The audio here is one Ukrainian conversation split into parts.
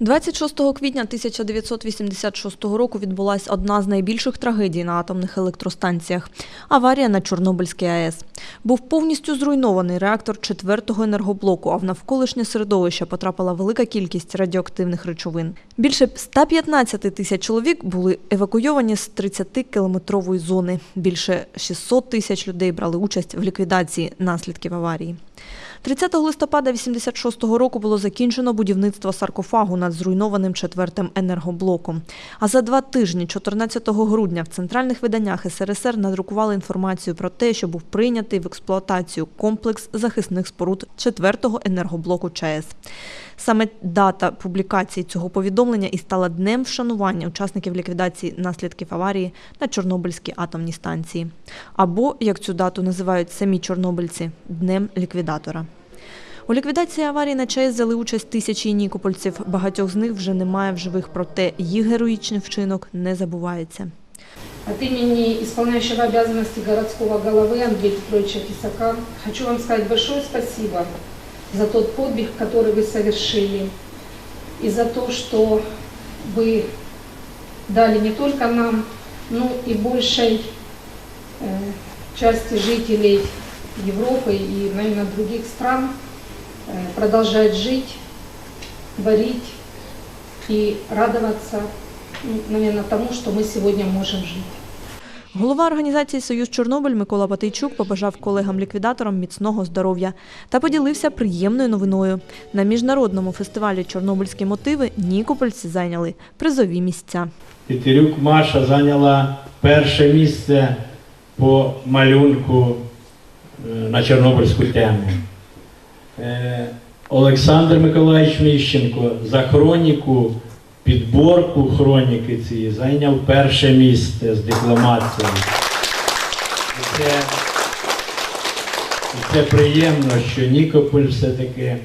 26 квітня 1986 року відбулася одна з найбільших трагедій на атомних електростанціях – аварія на Чорнобильській АЕС. Був повністю зруйнований реактор четвертого енергоблоку, а в навколишнє середовище потрапила велика кількість радіоактивних речовин. Більше 115 тисяч чоловік були евакуйовані з 30-кілометрової зони. Більше 600 тисяч людей брали участь в ліквідації наслідків аварії. 30 листопада 86-го року було закінчено будівництво саркофагу над зруйнованим четвертим енергоблоком. А за два тижні, 14 грудня, в центральних виданнях СРСР надрукували інформацію про те, що був прийнятий в експлуатацію комплекс захисних споруд четвертого енергоблоку ЧАЕС. Саме дата публікації цього повідомлення і стала днем вшанування учасників ліквідації наслідків аварії на Чорнобильській атомній станції. Або, як цю дату називають самі чорнобильці, днем ліквідатора. У ліквідації аварії на ЧАЕС взяли участь тисячі нікопольців. Багатьох з них вже немає в живих, проте їх героїчний вчинок не забувається. От имени исполняющего обязанности городского головы Андрея Петровича Тесака хочу вам сказать большое спасибо за тот подвиг, который вы совершили, и за то, что вы дали не только нам, но и большей э, части жителей Европы и, наверное, других стран э, продолжать жить, творить и радоваться, ну, наверное, тому, что мы сегодня можем жить. Голова організації Союз Чорнобиль Микола Батийчук побажав колегам-ліквідаторам міцного здоров'я та поділився приємною новиною. На міжнародному фестивалі Чорнобильські мотиви нікопольці зайняли призові місця. Петерюк Маша зайняла перше місце по малюнку е, на Чорнобильську тему. Е, Олександр Миколаївич Міщенко за хроніку, підборку хроніки цієї зайняв перше місце з декламацією. Це, це приємно, що Нікополь все-таки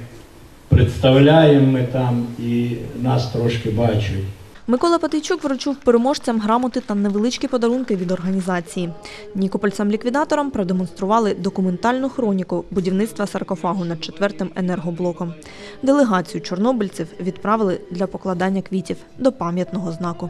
представляємо ми там і нас трошки бачать. Микола Патичук вручив переможцям грамоти та невеличкі подарунки від організації. Нікопольцям-ліквідаторам продемонстрували документальну хроніку будівництва саркофагу над четвертим енергоблоком. Делегацію чорнобильців відправили для покладання квітів до пам'ятного знаку.